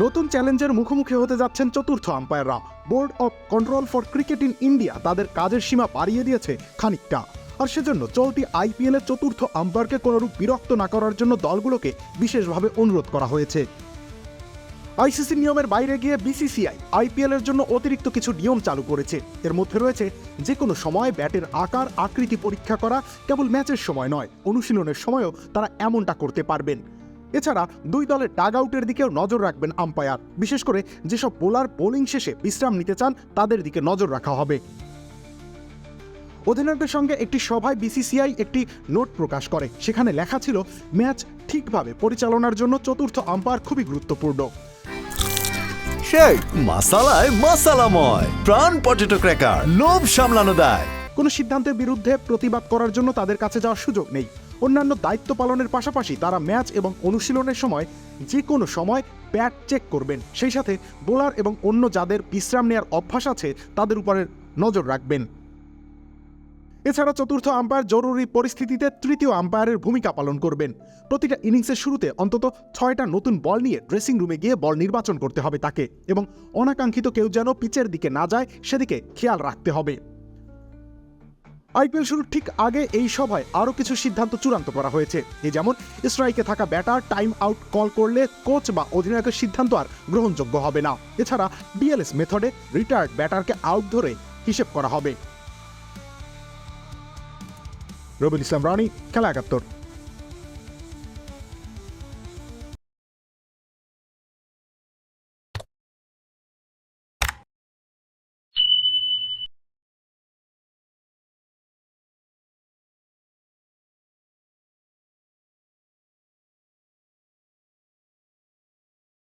নতুন চ্যালেঞ্জের মুখোমুখি হতে যাচ্ছেন চতুর্থ আম্পায়াররা। Board of control for cricket in India তাদের কাজের সীমা বাড়িয়ে দিয়েছে খানিকটা। আর সেজন্য চলতি আইপিএল এর চতুর্থ আম্পায়ারকে কোনোরূপ বিরক্ত না করার জন্য দলগুলোকে বিশেষভাবে অনুরোধ করা হয়েছে। আইসিসি নিয়মের বাইরে গিয়ে বিসিসিআই আইপিএল এর জন্য অতিরিক্ত কিছু নিয়ম চালু করেছে। এর মধ্যে রয়েছে যে কোনো সময় ব্যাটের আকার, আকৃতি পরীক্ষা করা কেবল ম্যাচের সময় নয়, অনুশীলনের সময়ও তারা এমনটা করতে পারবেন। এছাড়া দুই দলের ডাগ আউটের দিকেও নজর রাখবেন আম্পায়ার। বিশেষ করে যেসব বোলার বোলিং শেষে বিশ্রাম নিতে চান তাদের দিকে নজর রাখা হবে। অধিনায়কের সঙ্গে একটি সভায় বিসিসিআই একটি নোট প্রকাশ করে। সেখানে লেখা ছিল ম্যাচ ঠিকভাবে পরিচালনার জন্য চতুর্থ আম্পায়ার খুবই গুরুত্বপূর্ণ। সেই মাসালায় মাসালাময় প্রাণ পটেটো ক্র্যাকার লোভ সামলানো দেয়। কোনো সিদ্ধান্তের বিরুদ্ধে প্রতিবাদ করার জন্য তাদের কাছে যাওয়ার সুযোগ নেই। অন্যান্য দায়িত্ব পালনের পাশাপাশি তারা ম্যাচ এবং অনুশীলনের সময় যে কোনো সময় ব্যাট চেক করবেন। সেই সাথে বোলার এবং অন্য যাদের বিশ্রাম নেওয়ার অভ্যাস আছে, তাদের উপরে নজর রাখবেন। এছাড়া চতুর্থ আম্পায়ার জরুরি পরিস্থিতিতে তৃতীয় আম্পায়ারের ভূমিকা পালন করবেন। প্রতিটা ইনিংসের শুরুতে অন্তত ছয়টা নতুন বল নিয়ে ড্রেসিং রুমে গিয়ে বল নির্বাচন করতে হবে তাকে এবং অনাকাঙ্ক্ষিত কেউ যেন পিচের দিকে না যায়, সেদিকে খেয়াল রাখতে হবে। আইপিএল শুরুর ঠিক আগে এই সভায় আরও কিছু সিদ্ধান্ত চূড়ান্ত করা হয়েছে। এ যেমন, স্ট্রাইকে থাকা ব্যাটার টাইম আউট কল করলে কোচ বা অধিনায়কের সিদ্ধান্ত আর গ্রহণযোগ্য হবে না। এছাড়া ডিএলএস মেথডে রিটায়ার্ড ব্যাটারকে আউট ধরে হিসেব করা হবে। রবিন ইসলাম রানি, খেলা একাত্তর।